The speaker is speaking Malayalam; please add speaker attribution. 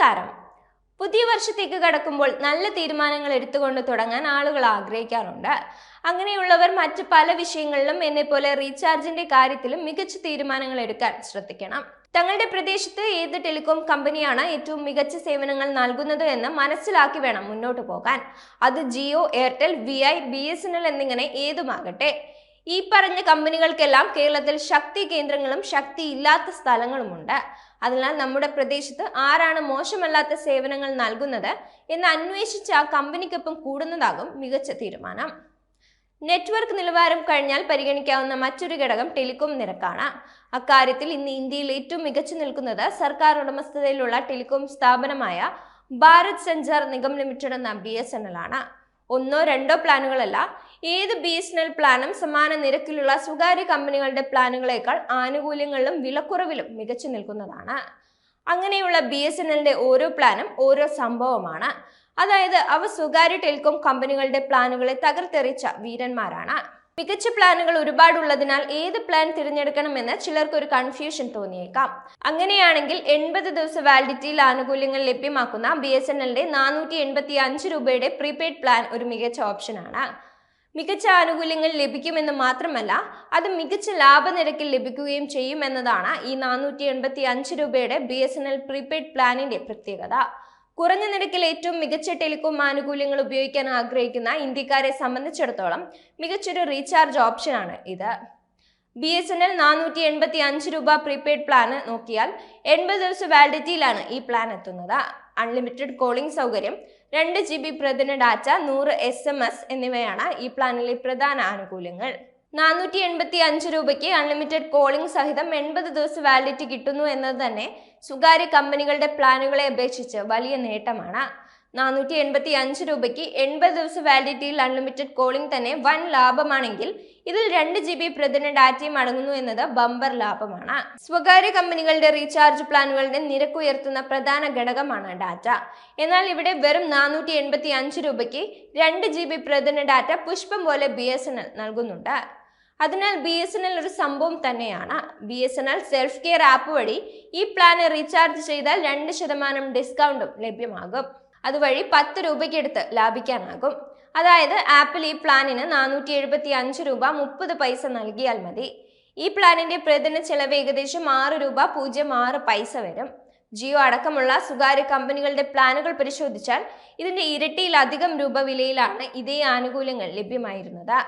Speaker 1: നമസ്കാരം. പുതിയ വർഷത്തേക്ക് കടക്കുമ്പോൾ നല്ല തീരുമാനങ്ങൾ എടുത്തുകൊണ്ട് തുടങ്ങാൻ ആളുകൾ ആഗ്രഹിക്കാറുണ്ട്. അങ്ങനെയുള്ളവർ മറ്റ് പല വിഷയങ്ങളിലും എന്നെ പോലെ റീചാർജിന്റെ കാര്യത്തിലും മികച്ച തീരുമാനങ്ങൾ എടുക്കാൻ ശ്രദ്ധിക്കണം. തങ്ങളുടെ പ്രദേശത്ത് ഏത് ടെലികോം കമ്പനിയാണ് ഏറ്റവും മികച്ച സേവനങ്ങൾ നൽകുന്നത് എന്ന് മനസ്സിലാക്കി വേണം മുന്നോട്ട് പോകാൻ. അത് Jio Airtel V I B S N L എന്നിങ്ങനെ ഏതുമാകട്ടെ. ഈ പറഞ്ഞ കമ്പനികൾക്കെല്ലാം കേരളത്തിൽ ശക്തി കേന്ദ്രങ്ങളും ശക്തി ഇല്ലാത്ത സ്ഥലങ്ങളുമുണ്ട്. അതിനാൽ നമ്മുടെ പ്രദേശത്ത് ആരാണ് മോശമല്ലാത്ത സേവനങ്ങൾ നൽകുന്നത് എന്ന് അന്വേഷിച്ച് ആ കമ്പനിക്കൊപ്പം കൂടുന്നതാകും മികച്ച തീരുമാനം. നെറ്റ്വർക്ക് നിലവാരം കഴിഞ്ഞാൽ പരിഗണിക്കാവുന്ന മറ്റൊരു ഘടകം ടെലികോം നിരക്കാണ്. അക്കാര്യത്തിൽ ഇന്ന് ഇന്ത്യയിൽ ഏറ്റവും മികച്ചു നിൽക്കുന്നത് സർക്കാർ ഉടമസ്ഥതയിലുള്ള ടെലികോം സ്ഥാപനമായ ഭാരത് സഞ്ചാർ നിഗം ലിമിറ്റഡ് എന്ന ബി എസ് എൻ എൽ ആണ്. ഒന്നോ രണ്ടോ പ്ലാനുകളല്ല ഏത് ബി എസ് എൻ എൽ പ്ലാനും സമാന നിരക്കിലുള്ള സ്വകാര്യ കമ്പനികളുടെ പ്ലാനുകളേക്കാൾ ആനുകൂല്യങ്ങളിലും വിലക്കുറവിലും മികച്ചു നിൽക്കുന്നതാണ്. അങ്ങനെയുള്ള ബി എസ് എൻ എല്ലിന്റെ ഓരോ പ്ലാനും ഓരോ സംഭവമാണ്. അതായത് അവ സ്വകാര്യ ടെലികോം കമ്പനികളുടെ പ്ലാനുകളെ തകർത്തെറിച്ച വീരന്മാരാണ്. മികച്ച പ്ലാനുകൾ ഒരുപാടുള്ളതിനാൽ ഏത് പ്ലാൻ തിരഞ്ഞെടുക്കണമെന്ന് ചിലർക്ക് ഒരു കൺഫ്യൂഷൻ തോന്നിയേക്കാം. അങ്ങനെയാണെങ്കിൽ എൺപത് ദിവസ വാലിഡിറ്റിയിൽ ആനുകൂല്യങ്ങൾ ലഭ്യമാക്കുന്ന ബി എസ് എൻ എല്ലിന്റെ നാനൂറ്റി എൺപത്തി അഞ്ച് രൂപയുടെ പ്രീപെയ്ഡ് പ്ലാൻ ഒരു മികച്ച ഓപ്ഷനാണ്. മികച്ച ആനുകൂല്യങ്ങൾ ലഭിക്കുമെന്ന് മാത്രമല്ല അത് മികച്ച ലാഭനിരക്കിൽ ലഭിക്കുകയും ചെയ്യുമെന്നതാണ് ഈ നാനൂറ്റി എൺപത്തി അഞ്ച് രൂപയുടെ B S N L prepaid പ്ലാനിന്റെ പ്രത്യേകത. കുറഞ്ഞ നിരക്കിൽ ഏറ്റവും മികച്ച ടെലികോം ആനുകൂല്യങ്ങൾ ഉപയോഗിക്കാൻ ആഗ്രഹിക്കുന്ന ഇന്ത്യക്കാരെ സംബന്ധിച്ചിടത്തോളം മികച്ചൊരു റീചാർജ് ഓപ്ഷനാണ് ഇത്. ബി എസ് എൻ എൽ നാനൂറ്റി എൺപത്തി അഞ്ച് രൂപ പ്രീപെയ്ഡ് പ്ലാന് നോക്കിയാൽ എൺപത് ദിവസം വാലിഡിറ്റിയിലാണ് ഈ പ്ലാൻ എത്തുന്നത്. അൺലിമിറ്റഡ് കോളിംഗ് സൗകര്യം രണ്ട് ജി ബി പ്രതിദിന ഡാറ്റ നൂറ് എസ് എം എസ് എന്നിവയാണ് ഈ പ്ലാനിലെ പ്രധാന ആനുകൂല്യങ്ങൾ. നാനൂറ്റി എൺപത്തി അഞ്ച് രൂപയ്ക്ക് അൺലിമിറ്റഡ് കോളിംഗ് സഹിതം എൺപത് ദിവസം വാലിഡിറ്റി കിട്ടുന്നു എന്നത് തന്നെ സ്വകാര്യ കമ്പനികളുടെ പ്ലാനുകളെ അപേക്ഷിച്ച് വലിയ നേട്ടമാണ്. നാനൂറ്റി എൺപത്തി അഞ്ച് രൂപയ്ക്ക് എൺപത് ദിവസം വാലിഡിറ്റിയിൽ അൺലിമിറ്റഡ് കോളിംഗ് തന്നെ വൻ ലാഭമാണെങ്കിൽ ഇതിൽ രണ്ട് ജി ബി പ്രതിദിന ഡാറ്റയും അടങ്ങുന്നു എന്നത് ബമ്പർ ലാഭമാണ്. സ്വകാര്യ കമ്പനികളുടെ റീചാർജ് പ്ലാനുകളുടെ നിരക്ക് ഉയർത്തുന്ന പ്രധാന ഘടകമാണ് ഡാറ്റ എന്നാൽ ഇവിടെ വെറും നാനൂറ്റി എൺപത്തി അഞ്ച് രൂപയ്ക്ക് രണ്ട് ജി ബി പ്രതിദിന ഡാറ്റ പുഷ്പം പോലെ ബി എസ് എൻ എൽ നൽകുന്നുണ്ട്. അതിനാൽ ബി എസ് എൻ എൽ ഒരു സംഭവം തന്നെയാണ്. B S N L self care app വഴി ഈ പ്ലാന് റീചാർജ് ചെയ്താൽ രണ്ട് ശതമാനം ഡിസ്കൗണ്ടും ലഭ്യമാകും. അതുവഴി പത്ത് രൂപയ്ക്കെടുത്ത് ലാഭിക്കാനാകും. അതായത് ആപ്പിൾ ഈ പ്ലാനിന് നാനൂറ്റി എഴുപത്തി അഞ്ച് രൂപ മുപ്പത് പൈസ നൽകിയാൽ മതി. ഈ പ്ലാനിന്റെ പ്രതിദിന ചെലവ് ഏകദേശം ആറ് രൂപ പൂജ്യം ആറ് പൈസ വരും. ജിയോ അടക്കമുള്ള സ്വകാര്യ കമ്പനികളുടെ പ്ലാനുകൾ പരിശോധിച്ചാൽ ഇതിന്റെ ഇരട്ടിയിലധികം രൂപ വിലയിലാണ് ഇതേ ആനുകൂല്യങ്ങൾ ലഭ്യമായിരുന്നത്.